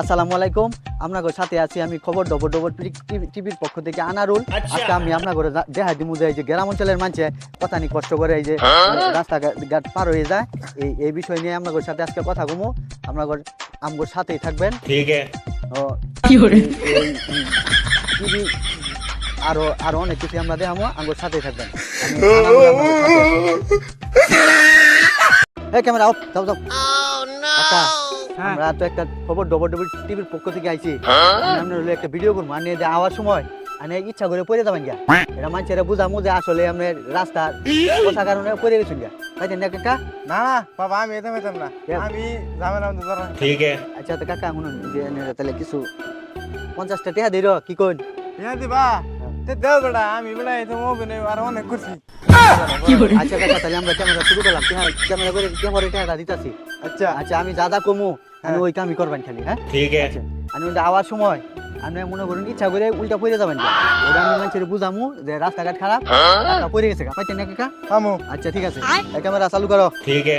আসসালামু আলাইকুম। আপনার সাথে আছি আমি খবর ডবর ডবর টিভির পক্ষ থেকে আনারুল। আচ্ছা। আজকে আমি আপনার ঘরে দেখা দিমু যে এই যে গ্রাম অঞ্চলের মানুষে কথা নিয়ে কষ্ট করে এই যে হ্যাঁ? রাস্তাঘাট পার হয়ে যায়। এই এই বিষয় নিয়ে আপনার সাথে আজকে কথা ঘুমো আপনার আমগোর সাথেই থাকবেন। আরও আরও অনেক কিছু আমরা দেখামো আমগোর সাথেই থাকবেন। হ্যাঁ ক্যামেরা অফ যাও যাও oh, আচ্ছা। হ্যাঁ। আমরা তো একটা খবর ডবল টিভির পক্ষ থেকে আইছি। হ্যাঁ। আমরা একটা ভিডিও করব। মানে আওয়ার সময় মানে ইচ্ছা করে পড়ে যাবেন গিয়া। হ্যাঁ। এটা মানুষেরা বুঝামো আসলে আমি রাস্তা কথা কারণে পড়ে গেছি তাই কাকা না না বাবা আমি এটা না। আমি ঠিক আছে। আচ্ছা তো কাকা শুনুন যে তাহলে কিছু পঞ্চাশটা টেহা দিল কি কইন? টেহা দিবা? তে দেও বেটা আমি আর অনেক করছি। আচ্ছা কাকা তাহলে আমরা ক্যামেরা শুরু করলাম। ক্যামেরা করে ক্যামেরা টেহাটা দিতাছি। আচ্ছা। আচ্ছা আমি দাদা কমু আমি ওই কামই করবেন খালি হ্যাঁ? ঠিক আছে। আচ্ছা, আমি ওটা আওয়ার সময় আমি মনে করেন ইচ্ছা করে উল্টা পড়ে যাবেন ওটা আমি মানুষের বুঝামু যে রাস্তাঘাট খারাপ হ্যাঁ? পড়ে গেছে কাপাই না কাকা আমো আচ্ছা ঠিক আছে। ক্যামেরা চালু করো। ঠিক আছে।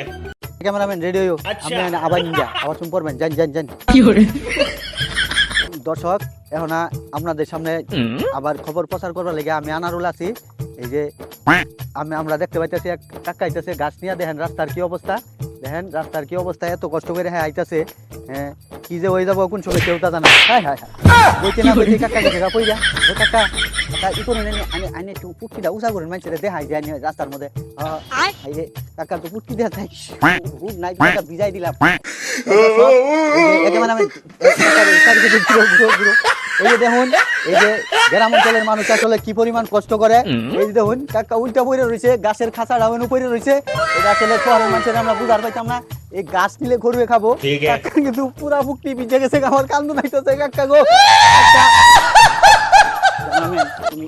ক্যামেরাম্যান রেডি হইও। আচ্ছা। আপনি আবার নিয়ে আবার শুন পড়বেন জান জান জান কি করে দর্শক এখন আপনাদের সামনে আবার খবর প্রচার করবার লেগে আমি আনারুল আছি। এই যে আমি আমরা দেখতে পাইতেছি এক কাকা আইতেছে গাছ নিয়ে দেখেন রাস্তার কি অবস্থা। দেখেন রাস্তার কি অবস্থা এত কষ্ট করে হ্যাঁ আইতাছে। হ্যাঁ কি যে হয়ে যাব কোন সময় কেউ তা জানা বইতে না বইতে কাকা গেছে গা কই যা ও কাকা কাকা ই করুন এনে আনে আনে একটু পুটকিটা উষা করুন মানুষের দেখাই যায় রাস্তার মধ্যে। রে কাকা তো পুটকি তাই হুড নাই কাকা ভিজাই দিলাম। একেবারে আমি দেখুন এই যে গ্রাম অঞ্চলের মানুষ আসলে কি পরিমাণ কষ্ট করে? এই যে দেখুন কাকা উল্টা পড়ে রয়েছে গাছের খাঁচা ডাউন পড়ে রয়েছে। এটা আসলে শহরের মানুষের আমরা বুঝার পাইতাম না। এই গাছ নিলে গরুয়ে খাব। কাকা কিন্তু পুরা মুক্তি ভিজে গেছে আমার কান্দু নাইতেছে কাকা গো। তুমি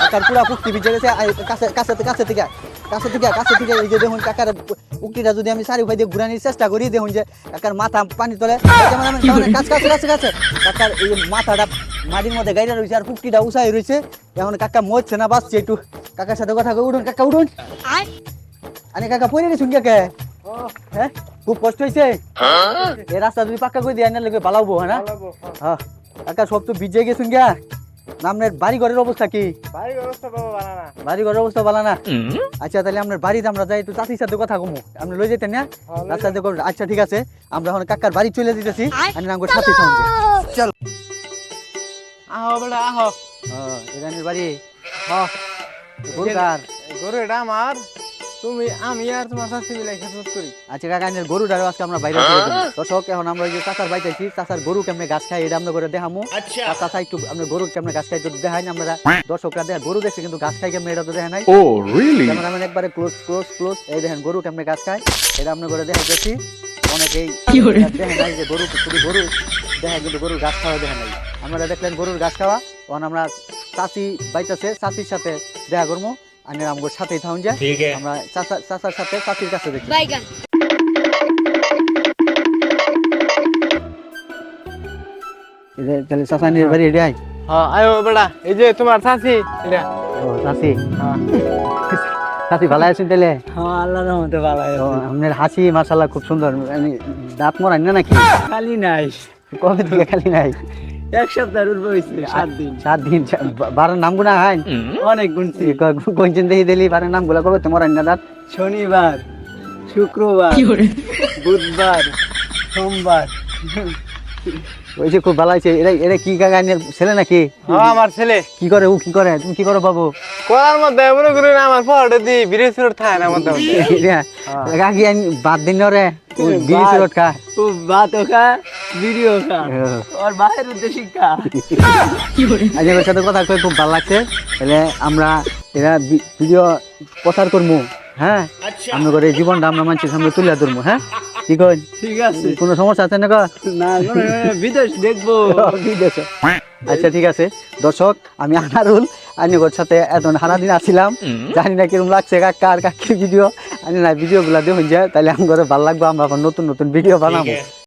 কাকার পুরা পুক্তি ভিজে গেছে কাছে কাছে কাছে থেকে কাছে থেকে কাছে থেকে এই যে দেখুন কাকার পুক্তিটা যদি আমি চারি ভাই দিয়ে ঘুরানোর চেষ্টা করি দেখুন যে কাকার মাথা পানি তোলে। কাছে কাছে কাছে কাছে কাকার এই মাথাটা মাটির মধ্যে গাইরা রয়েছে আর পুক্তিটা উঁচাই রয়েছে এখন কাকা মরছে না বাঁচছে একটু। কাকার সাথে কথা উঠুন কাকা উঠুন। আরে কাকা পড়ে গেছুন কাকে হ্যাঁ? খুব কষ্ট হয়েছে এই রাস্তা যদি পাক্কা করে দিয়ে আনার লোকে পালাবো হ্যাঁ? না হ্যাঁ কাকা সব তো ভিজে গেছুন গা আপনার বাড়ি ঘরের অবস্থা কি? বাড়ি বাবা বানানা। ঘরের অবস্থা ভালো না আচ্ছা তাহলে আপনার বাড়িতে আমরা যাই একটু চাষির সাথে কথা কমু। আপনি লই যেতেন না? রাস্তাতে করে আচ্ছা ঠিক আছে। আমরা এখন কাকার বাড়ি চলে দিতেছি আমি নাম সাথে সঙ্গে। চল। আহ বেটা আহো। এখানের বাড়ি। হ্যাঁ গরু এটা আমার। তুমি আমি আর তোমার শাস্তি মিলাই করি। আচ্ছা কাকা গরু আজকে আমরা বাইরে দর্শক এখন আমরা যে চাচার বাইতে আছি চাচার গরু কেমনে গাছ খায় এটা আমরা করে দেখামু। আচ্ছা। চাচা একটু আমরা গরু কেমনে গাছ খায় যদি দেখাই না আমরা। দর্শকরা গরু দেখছে কিন্তু গাছ খায় কেমনে এটা তো দেখা নাই। ও রিয়েলি আমরা একবারে ক্লোজ ক্লোজ ক্লোজ এই দেখেন গরু কেমনে গাছ খায় এটা আমরা করে অনেকেই দেখেন যে গরু গরু। দেখা কিন্তু গরুর গাছ খাওয়া দেখা নাই। আমরা দেখলেন গরুর গাছ খাওয়া। তখন আমরা চাষি বাইতেছে চাষির সাথে দেখা করব আমি আমগোর সাথেই থাউন যা আমরা চাচার সাথে চাচির কাছে দেখি। বাইগান। তাহলে চাচা নিয়ে বাড়ি এডিয়াই হ্যাঁ আয় বেটা এই যে তোমার চাচি ও চাচি। চাচি ভালো আছেন তাহলে? হ্যাঁ আল্লাহর রহমতে ভালো আছে। আপনার হাসি মাশাআল্লাহ খুব সুন্দর। আমি দাঁত মরাই না নাকি? খালি নাই। কবে থেকে খালি নাই? এক উপর হয়েছে সাত দিন। সাত দিন বারোর নাম গুনা হয়। অনেক গুনছি কোনদিন দেখি দিলি বারোর নামগুলা কবে তোমার দাঁত শনিবার শুক্রবার বুধবার সোমবার। ওই যে খুব ভালো আছে এরা এরা কি গানের ছেলে নাকি? হ্যাঁ আমার ছেলে। কি করে ও কি করে? তুমি কি করো বাবু? করার মধ্যে মনে করি না আমার পড়ে দি বিরেশ রোড থাকে না গাগি বাদ দিন রে বিশ রোড খা ও ভাতও খা ভিডিও খা ওর বাইরের উদ্দেশ্যে শিক্ষা আজ এর সাথে কথা কই খুব ভালো লাগছে তাহলে আমরা এরা ভিডিও প্রচার করবো হ্যাঁ अच्छा আমরা করে জীবনটা আমরা মানুষের সামনে তুলে ধরবো হ্যাঁ কি কই ঠিক আছে কোনো সমস্যা আছে না গো? না কোনো বিদেশ দেখবো বিদেশে। আচ্ছা ঠিক আছে দর্শক আমি আনারুল আনিগর সাথে এত সারাদিন আসছিলাম জানি না কিরকম লাগছে কার কাকির ভিডিও আমি না ভিডিওগুলো দেখুন যায় তাহলে আমার ভালো লাগবে, আমরা এখন নতুন নতুন ভিডিও বানাবো।